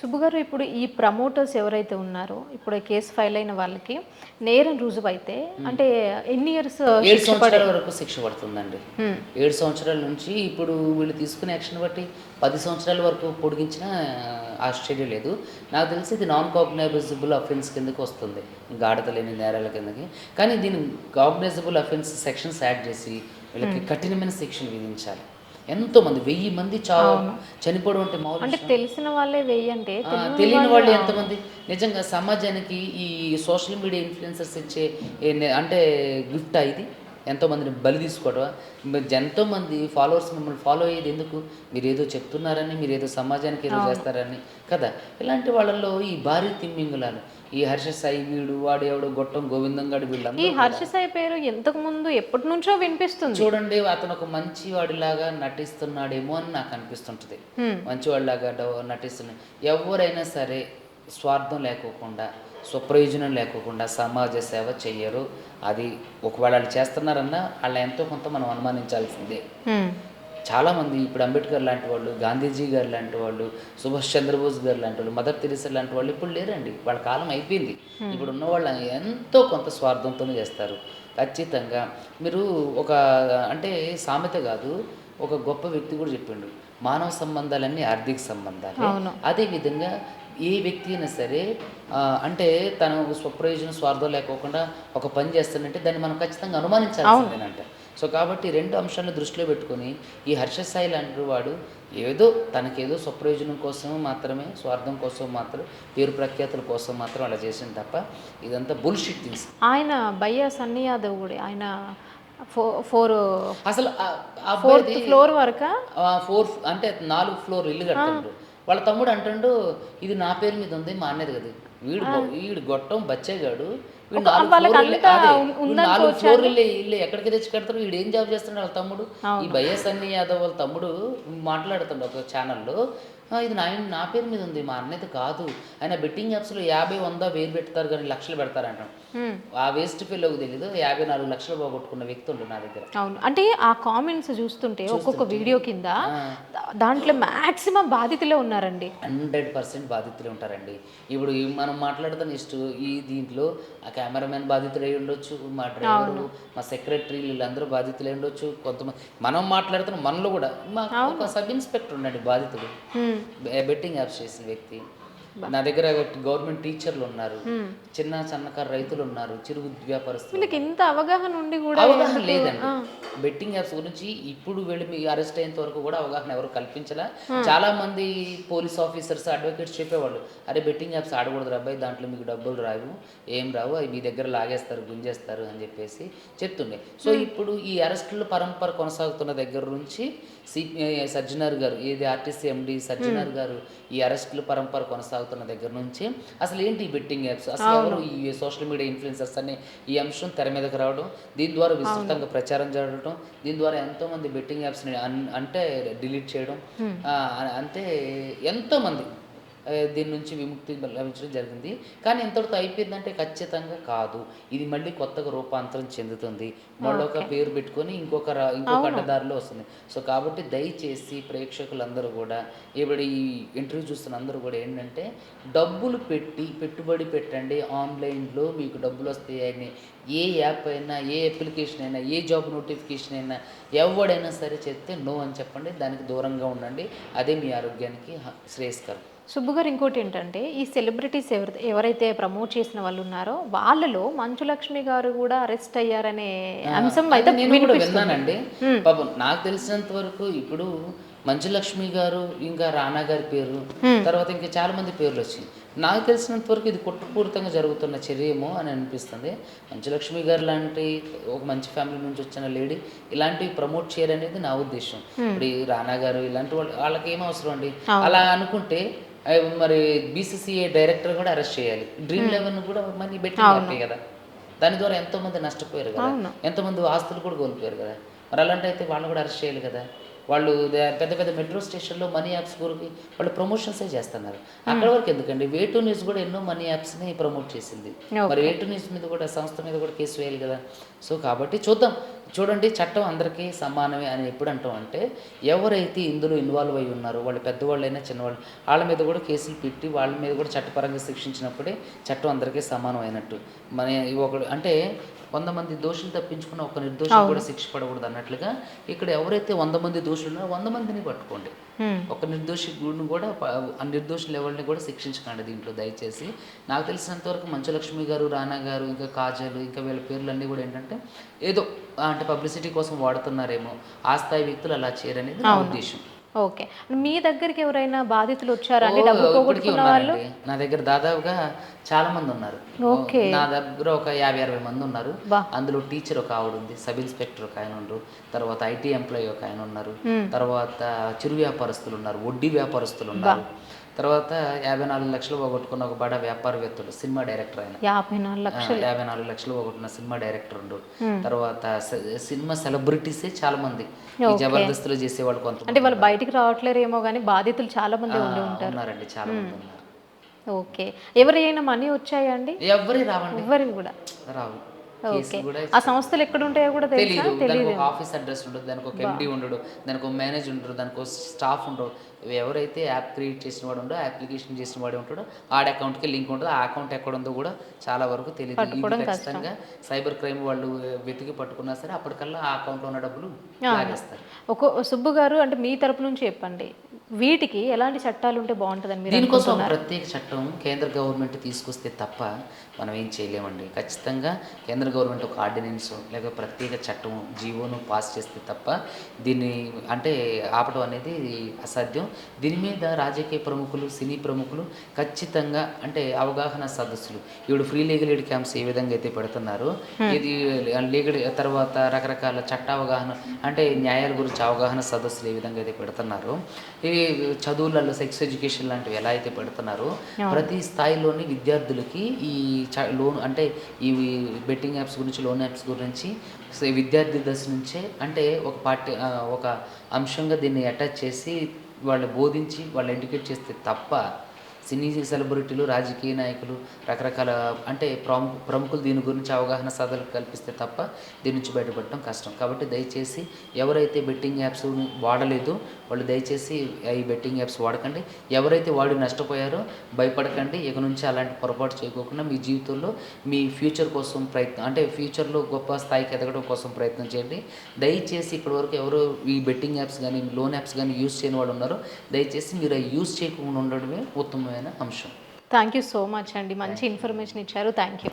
సుబ్బు గారు ఇప్పుడు ఈ ప్రమోటర్స్ ఎవరైతే ఉన్నారో ఇప్పుడు కేసు ఫైల్ అయిన వాళ్ళకి నేరం రుజువైతే అంటే ఎన్ని ఇయర్స్ ఏడు సంవత్సరాల వరకు శిక్ష పడుతుందండి. ఏడు సంవత్సరాల నుంచి ఇప్పుడు వీళ్ళు తీసుకునే యాక్షన్ బట్టి పది సంవత్సరాల వరకు పొడిగించిన ఆశ్చర్యం లేదు. నాకు తెలిసి ఇది నాన్ కాగ్నైజబుల్ అఫెన్స్ కిందకి వస్తుంది. గాఢత లేని నేరాల కిందకి. కానీ దీని కాగ్నైజబుల్ అఫెన్స్ సెక్షన్స్ యాడ్ చేసి వీళ్ళకి కఠినమైన శిక్షలు విధించాలి. ఎంతో మంది వెయ్యి మంది చావు చనిపోవడం అంటే మామూలు అంటే తెలిసిన వాళ్ళే వెయ్యి అంటే తెలియని వాళ్ళు ఎంతమంది? నిజంగా సమాజానికి ఈ సోషల్ మీడియా ఇన్ఫ్లుయెన్సర్స్ ఇచ్చే అంటే గిఫ్ట్ ఇది? ఎంతోమందిని బలి తీసుకోవడం ఎంతోమంది ఫాలోవర్స్ మిమ్మల్ని ఫాలో అయ్యేది ఎందుకు? మీరు ఏదో చెప్తున్నారని మీరు ఏదో సమాజానికి ఏదో చేస్తారని కదా? ఇలాంటి వాళ్ళల్లో ఈ భారీ తిమ్మింగులాలు ఈ హర్ష సాయి వీడు వాడు ఎవడు గొట్టం గోవిందం గాడు ఈ హర్ష సాయి పేరు ఎంతకు ముందు ఎప్పటి నుంచో వినిపిస్తుంది. చూడండి అతను ఒక మంచి వాడిలాగా నటిస్తున్నాడేమో అని నాకు అనిపిస్తుంటుంది. మంచివాడిలాగా నటిస్తున్నాడు ఎవరైనా సరే స్వార్థం లేకోకుండా స్వప్రయోజనం లేకోకుండా సమాజ సేవ చెయ్యరు. అది ఒకవేళ వాళ్ళు చేస్తున్నారన్నా వాళ్ళ ఎంతో కొంత మనం అనుమానించాల్సిందే. హ్మ్. చాలామంది ఇప్పుడు అంబేద్కర్ లాంటి వాళ్ళు గాంధీజీ గారు లాంటి వాళ్ళు సుభాష్ చంద్రబోస్ గారు లాంటి వాళ్ళు మదర్ తెరిసా లాంటి వాళ్ళు ఇప్పుడు లేరండి. వాళ్ళ కాలం అయిపోయింది. ఇప్పుడు ఉన్న వాళ్ళు ఎంతో కొంత స్వార్థంతోనే చేస్తారు. ఖచ్చితంగా మీరు ఒక అంటే సామెత కాదు ఒక గొప్ప వ్యక్తి కూడా చెప్పిండు. మానవ సంబంధాలన్నీ ఆర్థిక సంబంధాలు. అవును. అదే విధంగా ఏ వ్యక్తి అయినా సరే అంటే తను స్వప్రయోజనం స్వార్థం లేకోకుండా ఒక పని చేస్తానంటే దాన్ని మనం ఖచ్చితంగా అనుమానించాల్సిందేనంట. సో కాబట్టి రెండు అంశాలను దృష్టిలో పెట్టుకొని ఈ హర్షసాయి లాంటి వాడు ఏదో తనకేదో స్వప్రయోజనం కోసం మాత్రమే స్వార్థం కోసం మాత్రం పేరు ప్రఖ్యాతుల కోసం మాత్రం అలా చేసింది తప్ప ఇదంతా బుల్షిట్ థింగ్స్. ఆయన బయ్య సన్నీ యాదవ్ కూడా ఆయన ఫోర్ అసలు ఫోర్త్ ఫ్లోర్ వరకా? ఫోర్ అంటే నాలుగు ఫ్లోర్ ఇల్లు కట్టాడు వాళ్ళ తమ్ముడు అంటాడు ఇది నా పేరు మీద ఉంది మా అన్నది కదా. వీడు వీడు గొట్టం బచ్చేగాడు. వీడు నాలుగు ఫ్లోర్ ఇల్లే- ఇల్లే ఎక్కడికి తెచ్చి కడతారు వీడు ఏం జాబ్ చేస్తున్నాడు వాళ్ళ తమ్ముడు? ఈ వైఎస్ అన్ని యాదవ్ వాళ్ళ తమ్ముడు మాట్లాడుతుండే ఒక ఛానల్లో "ఆ, ఇది నా నా పేరు మీద ఉంది మా అన్నది కాదు. ఆయన బెట్టింగ్ యాప్స్లో యాభై వంద వేలు పెడతారు కానీ లక్షలు పెడతారంట. ఆ వేస్ట్ ఫీల్కి తెలీదు యాభై నాలుగు లక్షలు పోగొట్టుకున్న వ్యక్తి ఉండు నా దగ్గర. అవును. అంటే ఆ కామెంట్స్ చూస్తుంటే ఒక్కొక్క వీడియో కింద దాంట్లో మాక్సిమం బాధితులే ఉన్నారండి. హండ్రెడ్ పర్సెంట్ బాధితులే ఉంటారండి. ఇప్పుడు మనం మాట్లాడుతున్న ఇష్ట ఈ దీంట్లో ఆ కెమెరామెన్ బాధితులై ఉండొచ్చు మా డ్రైవరు మా సెక్రటరీ వీళ్ళందరూ బాధితులై ఉండొచ్చు. కొంతమంది మనం మాట్లాడుతున్న మనలో కూడా మా ఒక సబ్ ఇన్స్పెక్టర్ ఉన్నాడు బాధితుడు. బెట్టింగ్ యాప్స్ చేసిన వ్యక్తి నా దగ్గర గవర్నమెంట్ టీచర్లు ఉన్నారు చిన్న సన్నకారు రైతులు ఉన్నారు చిరు వ్యాపారస్తులు ఇంత అవగాహన ఉండి కూడా అవగాహన లేదండి. బెట్టింగ్ యాప్స్ గురించి ఇప్పుడు వెళ్ళి మీ అరెస్ట్ అయ్యేంత వరకు కూడా అవగాహన ఎవరు కల్పించలే. చాలా మంది పోలీస్ ఆఫీసర్స్ అడ్వకేట్స్ చెప్పేవాళ్ళు అరే బెట్టింగ్ యాప్స్ ఆడకూడదు అబ్బాయి దాంట్లో మీకు డబ్బులు రావు ఏం రావు అవి మీ దగ్గర లాగేస్తారు గుంజేస్తారు అని చెప్పేసి చెప్తుండే. సో ఇప్పుడు ఈ అరెస్టుల పరంపర కొనసాగుతున్న దగ్గర నుంచి సిపిఐ సజ్జనార్ గారు ఏది ఆర్టీసీ ఎండి సజ్జనార్ గారు ఈ అరెస్టుల పరంపర కొనసాగుతున్న దగ్గర నుంచి అసలు ఏంటి ఈ బెట్టింగ్ యాప్స్ అసలు ఎవరు ఈ సోషల్ మీడియా ఇన్ఫ్లుయెన్సర్స్ అనే ఈ అంశం తెర మీదకి రావడం దీని ద్వారా విస్తృతంగా ప్రచారం జరగడం దీని ద్వారా ఎంతో మంది బెట్టింగ్ యాప్స్ని అన్- అంటే డిలీట్ చేయడం అంటే ఎంతో మంది దీని నుంచి విముక్తి లభించడం జరిగింది. కానీ ఇంతటితో అయిపోయిందంటే ఖచ్చితంగా కాదు. ఇది మళ్ళీ కొత్తగా రూపాంతరం చెందుతుంది. మళ్ళీ ఒక పేరు పెట్టుకొని ఇంకొక ఇంకొక అడ్డదారిలో వస్తుంది. సో కాబట్టి దయచేసి ప్రేక్షకులందరూ కూడా ఇప్పుడు ఈ ఇంటర్వ్యూ చూస్తున్న అందరూ కూడా ఏంటంటే డబ్బులు పెట్టి పెట్టుబడి పెట్టండి. ఆన్లైన్లో మీకు డబ్బులు వస్తాయని ఏ యాప్ అయినా ఏ అప్లికేషన్ అయినా ఏ జాబ్ నోటిఫికేషన్ అయినా ఎవడైనా సరే చెప్తే నో అని చెప్పండి. దానికి దూరంగా ఉండండి. అదే మీ ఆరోగ్యానికి శ్రేయస్కరం. సుబ్బు గారు ఇంకోటి ఏంటంటే ఈ సెలబ్రిటీస్ ఎవరు ఎవరైతే ప్రమోట్ చేసిన వాళ్ళు ఉన్నారో వాళ్ళలో మంచు లక్ష్మి గారు కూడా అరెస్ట్ అయ్యారనే అంశం అయితే నేను కూడా విన్నానండి. పాపం నాకు తెలిసినంత వరకు ఇప్పుడు మంచులక్ష్మి గారు ఇంకా రానా గారి పేరు తర్వాత ఇంకా చాలా మంది పేర్లు వచ్చింది నాకు తెలిసినంత వరకు ఇది కుట్రపూరితంగా జరుగుతున్న చర్య ఏమో అని అనిపిస్తుంది. మంచులక్ష్మి గారు లాంటి ఒక మంచి ఫ్యామిలీ నుంచి వచ్చిన లేడీ ఇలాంటివి ప్రమోట్ చేయాలనేది నా ఉద్దేశం. ఇప్పుడు రానా గారు ఇలాంటి వాళ్ళు వాళ్ళకి ఏం అవసరం అండి? అలా అనుకుంటే మరి బీసీసీఏ డైరెక్టర్ కూడా అరెస్ట్ చేయాలి. డ్రీమ్ లెవెన్ కూడా మనీ పెట్టి కదా. దాని ద్వారా ఎంతో మంది నష్టపోయారు కదా. ఎంతో మంది ఆస్తులు కూడా కోల్పోయారు కదా. మరి అలాంటి అయితే వాళ్ళు కూడా అరెస్ట్ చేయాలి కదా. వాళ్ళు పెద్ద పెద్ద మెట్రో స్టేషన్లో మనీ యాప్స్ గురించి వాళ్ళు ప్రమోషన్సే చేస్తున్నారు. అక్కడ వరకు ఎందుకండి? వే టూ న్యూస్ కూడా ఎన్నో మనీ యాప్స్ని ప్రమోట్ చేసింది. మరి వే టూ న్యూస్ మీద కూడా సంస్థ మీద కూడా కేసు వేయాలి కదా. సో కాబట్టి చూద్దాం. చూడండి చట్టం అందరికీ సమానమే అని ఎప్పుడు అంటాం అంటే ఎవరైతే ఇందులో ఇన్వాల్వ్ అయి ఉన్నారో వాళ్ళు పెద్దవాళ్ళైనా చిన్నవాళ్ళు వాళ్ళ మీద కూడా కేసులు పెట్టి వాళ్ళ మీద కూడా చట్టపరంగా శిక్షించినప్పుడే చట్టం అందరికీ సమానం అయినట్టు. మన ఒక అంటే వంద మంది దోషులు తప్పించుకున్న ఒక నిర్దోషం కూడా శిక్ష పడకూడదు అన్నట్లుగా ఇక్కడ ఎవరైతే వంద మంది దోషులు ఉన్నారో వంద మందిని పట్టుకోండి. ఒక నిర్దోషి గుడిని కూడా ఆ నిర్దోషులు ఎవరిని కూడా శిక్షించకండి దీంట్లో దయచేసి. నాకు తెలిసినంత వరకు మంచులక్ష్మి గారు రానా గారు ఇంకా కాజలు ఇంకా వీళ్ళ పేర్లు అన్నీ కూడా ఏంటంటే ఏదో అంటే పబ్లిసిటీ కోసం వాడుతున్నారేమో ఆ స్థాయి వ్యక్తులు అలా చేయరనేది నా ఉద్దేశం. ఓకే. మీ దగ్గరికి ఎవరైనా బాధితులు వచ్చారా? అండి ఓ, డబ్బు ఇప్పటికీ పోగొట్టుకున్న వాళ్ళు? నా దగ్గర దాదాపుగా చాలా మంది ఉన్నారు ఓకే. నా దగ్గర ఒక యాభై అరవై మంది ఉన్నారు. అందులో టీచర్ ఒక ఆవిడ ఉంది సబ్ ఇన్స్పెక్టర్ ఒక ఆయన ఉన్నారు తర్వాత ఐటీ ఎంప్లాయీ ఒక ఆయన ఉన్నారు. తర్వాత చిరు వ్యాపారస్తులు ఉన్నారు వడ్డీ వ్యాపారస్తులు ఉన్నారు. తర్వాత యాభై నాలుగు లక్షలు పోగొట్టుకున్న ఒక బడా వ్యాపారవేత్తలు సినిమా డైరెక్టర్ ఆయన. యాభై నాలుగు లక్షలు. యాభై నాలుగు లక్షలు పోగొట్టిన సినిమా డైరెక్టర్ ఉండు. తర్వాత సినిమా సెలబ్రిటీసే చాలా మంది ఈ జబర్దస్తులు చేసేవాళ్ళు కొంతమంది అంటే వాళ్ళు బయటికి రావట్లేరేమో కానీ బాధితులు చాలా మంది ఉంటారు. ఉన్నారండి చాలా మంది ఉన్నారు. ఓకే. ఎవరైనా మనీ వచ్చాయా అండి? ఎవ్వరి రావండి. ఎవరివి కూడా? రావు. ఆ సంస్థలు ఎక్కడ ఉంటాయో కూడా తెలుసా? తెలియదు దానికి ఒక ఆఫీస్ అడ్రస్ ఉండదు దానికి ఒక ఎండి ఉండడు దానికి ఒక మేనేజర్ ఉండడు దానికి ఒక స్టాఫ్ ఉండడు. ఎవరైతే యాప్ క్రియేట్ చేసిన వాడు ఉండో అప్లికేషన్ చేసిన వాడు ఉంటాడో ఆడ అకౌంట్కి లింక్ ఉంటుంది ఆ అకౌంట్ ఎక్కడ ఉందో కూడా చాలా వరకు తెలియదు ఖచ్చితంగా సైబర్ క్రైమ్ వాళ్ళు వెతికి పట్టుకున్నా సరే అప్పటికల్లా ఆ అకౌంట్లో ఉన్న డబ్బులు లాగేస్తారు. ఒక సుబ్బు గారు అంటే మీ తరపు నుంచి చెప్పండి. వీటికి ఎలాంటి చట్టాలు ఉంటే బాగుంటుందని మీరు దీనికోసం ప్రత్యేక చట్టం కేంద్ర గవర్నమెంట్ తీసుకొస్తే తప్ప మనం ఏం చేయలేమండి. ఖచ్చితంగా కేంద్ర గవర్నమెంట్ ఒక ఆర్డినెన్స్ లేక ప్రత్యేక చట్టం జీవోను పాస్ చేస్తే తప్ప దీన్ని అంటే ఆపడం అనేది అసాధ్యం. దీని మీద రాజకీయ ప్రముఖులు సినీ ప్రముఖులు ఖచ్చితంగా అంటే అవగాహన సదస్సులు. ఇప్పుడు ఫ్రీ లీగల్ ఎయిడ్ క్యాంప్స్ ఏ విధంగా అయితే పెడుతున్నారో ఇది లీగల్ తర్వాత రకరకాల చట్ట అవగాహన అంటే న్యాయాల గురించి అవగాహన సదస్సులు ఏ విధంగా అయితే పెడుతున్నారో ఈ చదువులలో సెక్స్ ఎడ్యుకేషన్ లాంటివి ఎలా అయితే పెడుతున్నారో ప్రతి స్థాయిలోని విద్యార్థులకి ఈ లోన్ అంటే ఈ బెట్టింగ్ యాప్స్ గురించి లోన్ యాప్స్ గురించి విద్యార్థి దశ నుంచే అంటే ఒక పార్టీ ఒక అంశంగా దీన్ని అటాచ్ చేసి వాళ్ళు బోధించి వాళ్ళు ఎడ్యుకేట్ చేస్తే తప్ప సినీ సెలబ్రిటీలు రాజకీయ నాయకులు రకరకాల అంటే ప్రముఖ ప్రముఖులు దీని గురించి అవగాహన సాధనలు కల్పిస్తే తప్ప దీని నుంచి బయటపడటం కష్టం. కాబట్టి దయచేసి ఎవరైతే బెట్టింగ్ యాప్స్ వాడలేదు వాళ్ళు దయచేసి ఈ బెట్టింగ్ యాప్స్ వాడకండి. ఎవరైతే వాడి నష్టపోయారో భయపడకండి. ఇక నుంచి అలాంటి పొరపాటు చేయకోకుండా మీ జీవితంలో మీ ఫ్యూచర్ కోసం ప్రయత్నం అంటే ఫ్యూచర్లో గొప్ప స్థాయికి ఎదగడం కోసం ప్రయత్నం చేయండి. దయచేసి ఇప్పటి వరకు ఎవరు ఈ బెట్టింగ్ యాప్స్ కానీ లోన్ యాప్స్ కానీ యూస్ చేయని వాళ్ళు ఉన్నారో దయచేసి మీరు అవి యూస్ చేయకుండా ఉండడమే ఉత్తమమైన అంశం. థ్యాంక్ యూ సో మచ్ అండి. మంచి ఇన్ఫర్మేషన్ ఇచ్చారు. Thank you